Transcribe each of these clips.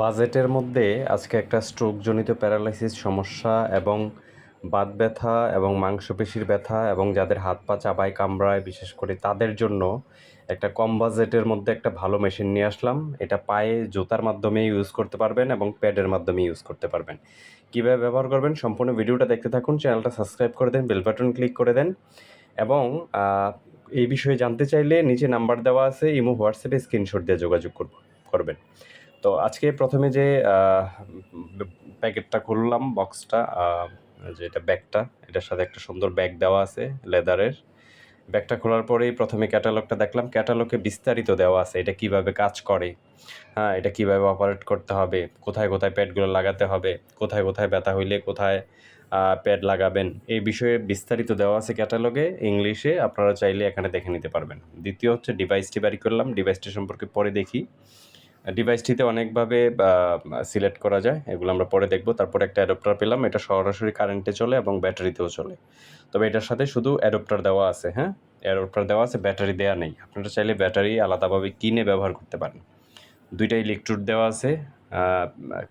বাজেটের মধ্যে আজকে একটা স্ট্রোকজনিত প্যারালাইসিস সমস্যা এবং বাত ব্যথা এবং মাংসপেশির ব্যথা এবং যাদের হাত পা চাবায়, কামড়ায়, বিশেষ করে তাদের জন্য একটা কম বাজেটের মধ্যে একটা ভালো মেশিন নিয়ে আসলাম। এটা পায়ে জুতার মাধ্যমে ইউজ করতে পারবেন এবং প্যাডের মাধ্যমে ইউজ করতে পারবেন। কীভাবে ব্যবহার করবেন সম্পূর্ণ ভিডিওটা দেখতে থাকুন, চ্যানেলটা সাবস্ক্রাইব করে দেন বেল বাটন ক্লিক করে দেন এবং এই বিষয়ে জানতে চাইলে নিচে নাম্বার দেওয়া আছে, ইমো, হোয়াটসঅ্যাপে স্ক্রিনশট দিয়ে যোগাযোগ করব, করবেন। তো আজকে প্রথমে যে প্যাকেটটা খুললাম, বক্সটা যেটা ব্যাগটা, এটার সাথে একটা সুন্দর ব্যাগ দেওয়া আছে, লেদারের। ব্যাগটা খোলার পরেই প্রথমে ক্যাটালগটা দেখলাম, ক্যাটালগে বিস্তারিত দেওয়া আছে, এটা কীভাবে কাজ করে হ্যাঁ এটা কীভাবে অপারেট করতে হবে, কোথায় কোথায় প্যাডগুলো লাগাতে হবে, কোথায় কোথায় ব্যথা হইলে কোথায় প্যাড লাগাবেন, এই বিষয়ে বিস্তারিত দেওয়া আছে ক্যাটালগে, ইংলিশে আপনারা চাইলে এখানে দেখে নিতে পারবেন। দ্বিতীয় হচ্ছে ডিভাইসটি বাড়ি করলাম, ডিভাইসটি সম্পর্কে পরে দেখি। ডিভাইসটিতে অনেকভাবে সিলেক্ট করা যায়, এগুলো আমরা পরে দেখব। তারপরে একটা অ্যাডপ্টার পেলাম, এটা সরাসরি কারেন্টে চলে এবং ব্যাটারিতেও চলে। তবে এটার সাথে শুধু অ্যাডপ্টার দেওয়া আছে হ্যাঁ? অ্যাডপ্টার দেওয়া আছে ব্যাটারি দেওয়া নেই। আপনারা চাইলে ব্যাটারি আলাদাভাবে কিনে ব্যবহার করতে পারেন। দুইটা ইলেকট্রোড দেওয়া আছে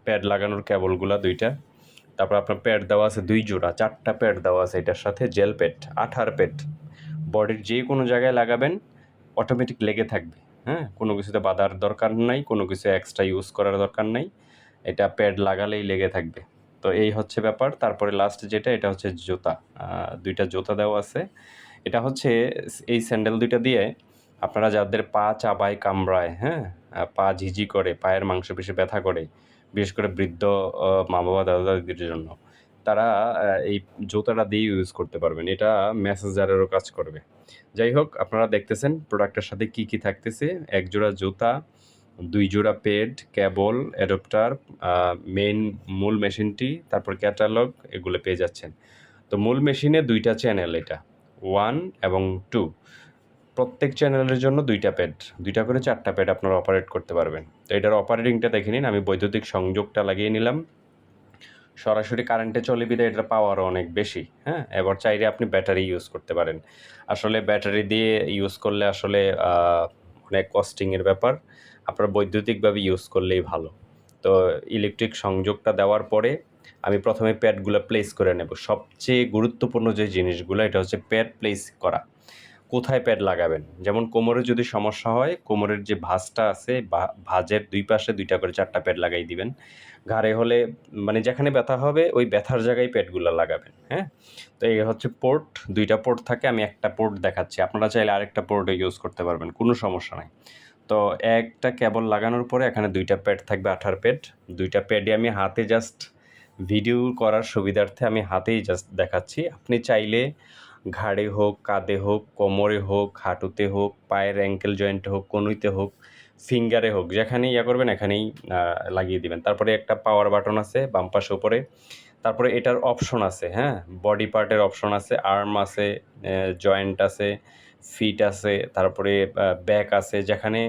প্যাড লাগানোর কেবলগুলা দুইটা। তারপর আপনার প্যাড দেওয়া আছে দুই জোড়া, চারটা প্যাড দেওয়া আছে এটার সাথে জেল প্যাড আঠার প্যাড বডির যে কোনো জায়গায় লাগাবেন অটোমেটিক লেগে থাকবে। হ্যাঁ কোনো কিছুতে বাঁধার দরকার নাই, কোনো কিছু এক্সট্রা ইউজ করার দরকার নাই। এটা প্যাড লাগালেই লেগে থাকবে। তো এই হচ্ছে ব্যাপার। তারপরে লাস্ট যেটা, এটা হচ্ছে জুতা। দুইটা জুতা দেওয়া আছে। এটা হচ্ছে এই স্যান্ডেল দুইটা দিয়ে আপনারা যাদের পা চাবায়, কামড়ায় হ্যাঁ পা ঝিঝি করে, পায়ের মাংস মাংসপেশি ব্যথা করে, বিশেষ করে বৃদ্ধ মা বাবা দাদা দাদিদের জন্য তারা এই জুতাটা দিয়ে ইউজ করতে পারবেন। এটা ম্যাসেজারেরও কাজ করবে। যাই হোক, আপনারা দেখতেছেন প্রোডাক্টের সাথে কি কি থাকতেছে। এক জোড়া জুতা, দুই জোড়া পেড কেবল অ্যাডপ্টার মেইন মূল মেশিনটি তারপর ক্যাটালগ এগুলো পেয়ে যাচ্ছেন। তো মূল মেশিনে দুইটা চ্যানেল এটা ওয়ান এবং টু প্রত্যেক চ্যানেলের জন্য দুইটা প্যাড দুইটা করে চারটা প্যাড আপনারা অপারেট করতে পারবেন। তো এটার অপারেটিংটা দেখে নিন, আমি বৈদ্যুতিক সংযোগটা লাগিয়ে নিলাম। সরাসরি কারেন্টে চলে বিধায় এটার পাওয়ারও অনেক বেশি হ্যাঁ? এবার চাইলে আপনি ব্যাটারি ইউজ করতে পারেন। আসলে ব্যাটারি দিয়ে ইউজ করলে আসলে অনেক কস্টিংয়ের ব্যাপার, আপনার বৈদ্যুতিকভাবে ইউজ করলেই ভালো। তো ইলেকট্রিক সংযোগটা দেওয়ার পরে আমি প্রথমে প্যাডগুলো প্লেস করে নেব। সবচেয়ে গুরুত্বপূর্ণ যে জিনিসগুলো, এটা হচ্ছে প্যাড প্লেস করা। কোথায় প্যাড লাগাবেন? যেমন কোমরে যদি সমস্যা হয়, কোমরের যে ভাঁজটা আছে ভাঁজের দুই পাশে দুইটা করে চারটা প্যাড লাগাই দিবেন। ঘাড়ে হলে মানে যেখানে ব্যথা হবে, ওই ব্যথার জায়গায় প্যাডগুলো লাগাবেন হ্যাঁ? তো এই হচ্ছে পোর্ট, দুইটা পোর্ট থাকে, আমি একটা পোর্ট দেখাচ্ছি। আপনারা চাইলে আরেকটা পোর্টও ইউজ করতে পারবেন, কোনো সমস্যা নাই। তো একটা কেবল লাগানোর পরে এখানে দুইটা প্যাড থাকবে, আঠার প্যাড দুইটা প্যাডে আমি হাতে জাস্ট ভিডিও করার সুবিধার্থে আমি হাতেই জাস্ট দেখাচ্ছি। আপনি চাইলে ঘাড়ে হোক, কাঁধে হোক, কোমরে হোক, হাঁটুতে হোক, পায়ের অ্যাঙ্কেল জয়েন্টে হোক, কনুইতে হোক ফিঙ্গারে হোক, যেখানেই ইয়া করবেন এখানেই লাগিয়ে দিবেন। তারপরে একটা পাওয়ার বাটন আছে বাম পাশে উপরে। তারপরে এটার অপশন আছে হ্যাঁ? বডি পার্টের অপশন আছে আর্ম আছে জয়েন্ট আছে ফিট আছে, তারপরে ব্যাক আছে, যেখানে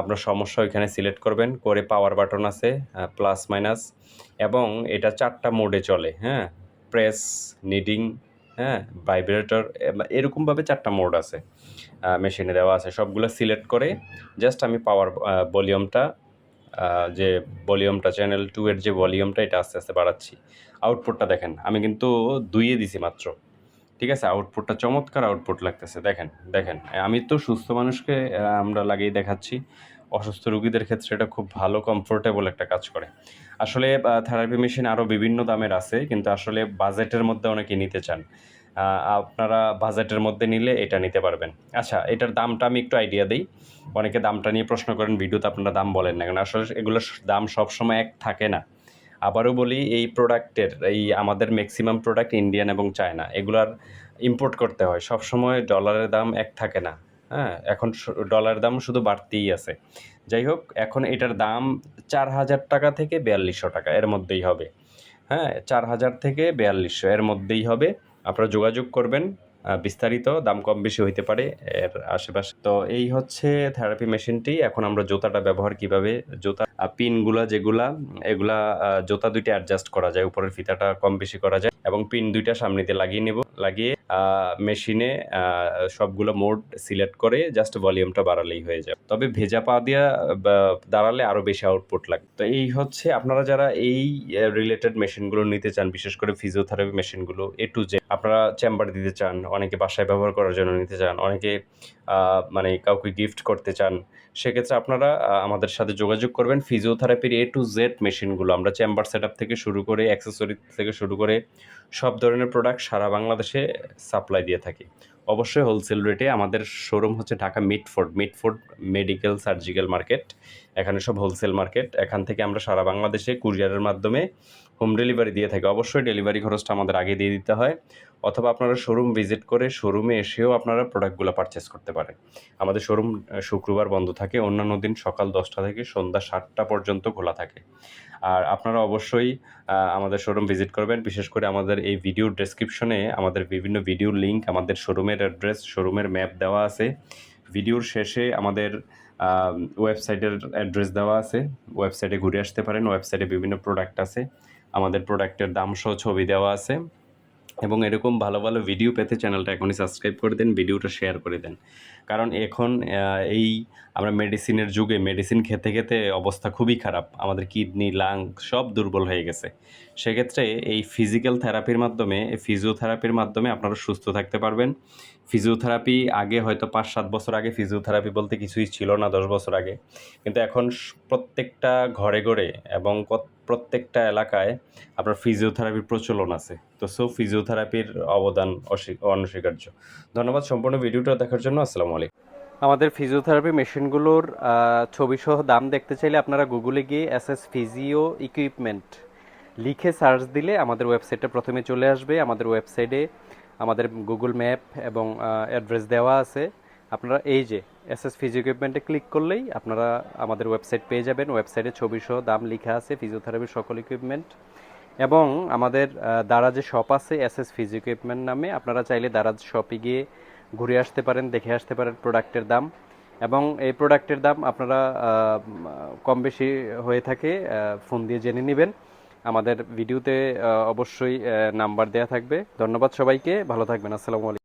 আপনার সমস্যা ওইখানে সিলেক্ট করবেন, করে পাওয়ার বাটন আছে প্লাস মাইনাস এবং এটা চারটা মোডে চলে হ্যাঁ? প্রেস নিডিং হ্যাঁ? ভাইব্রেটর এরকমভাবে চারটা মোড আছে। মেশিনে দেওয়া আছে। সবগুলো সিলেক্ট করে জাস্ট আমি পাওয়ার ভলিউমটা যে ভলিউমটা চ্যানেল টু এর যে ভলিউমটা এটা আস্তে আস্তে বাড়াচ্ছি। আউটপুটটা দেখেন, আমি কিন্তু দুইয়ে দিছি মাত্র। ঠিক আছে? আউটপুটটা চমৎকার আউটপুট লাগতেছে। দেখেন দেখেন, আমি তো সুস্থ মানুষকে আমরা লাগিয়ে দেখাচ্ছি। অসুস্থ রুগীদের ক্ষেত্রে এটা খুব ভালো কমফোর্টেবল একটা কাজ করে। আসলে থেরাপি মেশিন আরও বিভিন্ন দামের আছে, কিন্তু আসলে বাজেটের মধ্যে অনেকে নিতে চান। আপনারা বাজেটের মধ্যে নিলে এটা নিতে পারবেন। আচ্ছা এটার দামটা আমি একটু আইডিয়া দিই। অনেকে দামটা নিয়ে প্রশ্ন করেন, ভিডিওতে আপনারা দাম বলেন না কারণ আসলে এগুলোর দাম সবসময় এক থাকে না। আবারও বলি, এই প্রোডাক্টের এই আমাদের ম্যাক্সিমাম প্রোডাক্ট ইন্ডিয়ান এবং চায়না এগুলার ইম্পোর্ট করতে হয়। সবসময় ডলারের দাম এক থাকে না। হ্যাঁ এখন ডলারের দাম শুধু বাড়তেই আছে। যাই হোক, এখন এটার দাম চার হাজার টাকা থেকে বিয়াল্লিশশো টাকা, এর মধ্যেই হবে। হ্যাঁ চার হাজার থেকে বিয়াল্লিশশো, এর মধ্যেই হবে। আপনারা যোগাযোগ করবেন বিস্তারিত, দাম কম বেশি হইতে পারে এর আশেপাশে। তো এই হচ্ছে থেরাপি মেশিনটি, এখন আমরা জোতাটা ব্যবহার কীভাবে, জোতা পিনগুলা যেগুলা, এগুলা জোতা দুইটা অ্যাডজাস্ট করা যায়, উপরের ফিতাটা কম বেশি করা যায়, এবং পিন দুইটা সামনেতে লাগিয়ে নেব, লাগিয়ে মেশিনে সবগুলো মোড সিলেক্ট করে জাস্ট ভলিউমটা বাড়ালেই হয়ে যায় তবে ভেজা পা দিয়া দাঁড়ালে আরও বেশি আউটপুট লাগে তো এই হচ্ছে আপনারা যারা এই রিলেটেড মেশিনগুলো নিতে চান, বিশেষ করে ফিজিওথেরাপি মেশিনগুলো এ টু জে আপনারা চেম্বার দিতে চান, অনেকে বাসায় ব্যবহার করার জন্য নিতে চান, অনেকে মানে কাউকে গিফট করতে চান, সেক্ষেত্রে আপনারা আমাদের সাথে যোগাযোগ করবেন। ফিজিওথেরাপির এ টু জেড মেশিনগুলো, আমরা চেম্বার সেট থেকে শুরু করে অ্যাক্সেসরি থেকে শুরু করে, সব ধরনের প্রোডাক্ট সারা বাংলাদেশে সাপ্লাই দিয়ে থাকি। অবশ্যই হোলসেল রেটে আমাদের শোরুম হচ্ছে Dhaka Mitford Mitford medical surgical market এখানে সব হোলসেল মার্কেট এখান থেকে আমরা সারা বাংলাদেশে কুরিয়ারের মাধ্যমে হোম ডেলিভারি দিয়ে থাকি। অবশ্যই ডেলিভারি খরচটা আমাদের আগে দিয়ে দিতে হয়। অথবা আপনারা শোরুম ভিজিট করে শোরুমে এসেও আপনারা প্রোডাক্টগুলো পারচেস করতে পারেন। আমাদের শোরুম শুক্রবার বন্ধ থাকে। অন্যান্য দিন সকাল দশটা থেকে সন্ধ্যা সাতটা পর্যন্ত খোলা থাকে। আর আপনারা অবশ্যই আমাদের শোরুম ভিজিট করবেন। বিশেষ করে আমাদের এই ভিডিও ডেসক্রিপশনে আমাদের বিভিন্ন ভিডিও লিঙ্ক আমাদের শোরুমের অ্যাড্রেস শোরুমের ম্যাপ দেওয়া আছে। ভিডিওর শেষে আমাদের ওয়েবসাইটের অ্যাড্রেস দেওয়া আছে। ওয়েবসাইটে ঘুরে আসতে পারেন। ওয়েবসাইটে বিভিন্ন প্রোডাক্ট আছে। আমাদের প্রোডাক্টের দাম সহ ছবি দেওয়া আছে। এবং এরকম ভালো ভালো ভিডিও পেতে চ্যানেলটা এখনই সাবস্ক্রাইব করে দেন ভিডিওটা শেয়ার করে দেন। কারণ এখন এই আমরা মেডিসিনের যুগে মেডিসিন খেতে খেতে অবস্থা খুবই খারাপ। আমাদের কিডনি লাং সব দুর্বল হয়ে গেছে। সেক্ষেত্রে এই ফিজিক্যাল থেরাপির মাধ্যমে ফিজিওথেরাপির মাধ্যমে আপনারা সুস্থ থাকতে পারবেন। ফিজিওথেরাপি আগে হয়তো পাঁচ সাত বছর আগে ফিজিওথেরাপি বলতে কিছুই ছিল না, দশ বছর আগে। কিন্তু এখন প্রত্যেকটা ঘরে ঘরে এবং প্রত্যেকটা এলাকায় আপনার ফিজিওথেরাপির প্রচলন আছে। তো সো ফিজিওথেরাপির অবদান অনস্বীকার্য। ধন্যবাদ সম্পূর্ণ ভিডিওটা দেখার জন্য, আসসালামু আলাইকুম। আমাদের ফিজিওথেরাপি মেশিনগুলোর ছবি সহ দাম দেখতে চাইলে আপনারা গুগলে গিয়ে এস এস ফিজিও ইকুইপমেন্ট লিখে সার্চ দিলে আমাদের ওয়েবসাইটটা প্রথমে চলে আসবে। আমাদের ওয়েবসাইটে আমাদের গুগল ম্যাপ এবং অ্যাড্রেস দেওয়া আছে। আপনারা এই যে এস এস ফিজিও ইকুইপমেন্টে ক্লিক করলেই আপনারা আমাদের ওয়েবসাইট পেয়ে যাবেন। ওয়েবসাইটে ছবি সহ দাম লেখা আছে ফিজিওথেরাপির সকল ইকুইপমেন্ট এবং আমাদের আহ, দারাজে শপ আছে এস এস ফিজিও ইকুইপমেন্ট নামে। আপনারা চাইলে দারাজ শপে গিয়ে ঘুরে আসতে পারেন দেখে আসতে পারেন প্রোডাক্টের দাম। এবং এই প্রোডাক্টের দাম আপনারা কম বেশি হয়ে থাকে ফোন দিয়ে জেনে নেবেন। আমাদের ভিডিওতে অবশ্যই নাম্বার দেওয়া থাকবে। ধন্যবাদ সবাইকে। ভালো থাকবেন। আসসালামু আলাইকুম।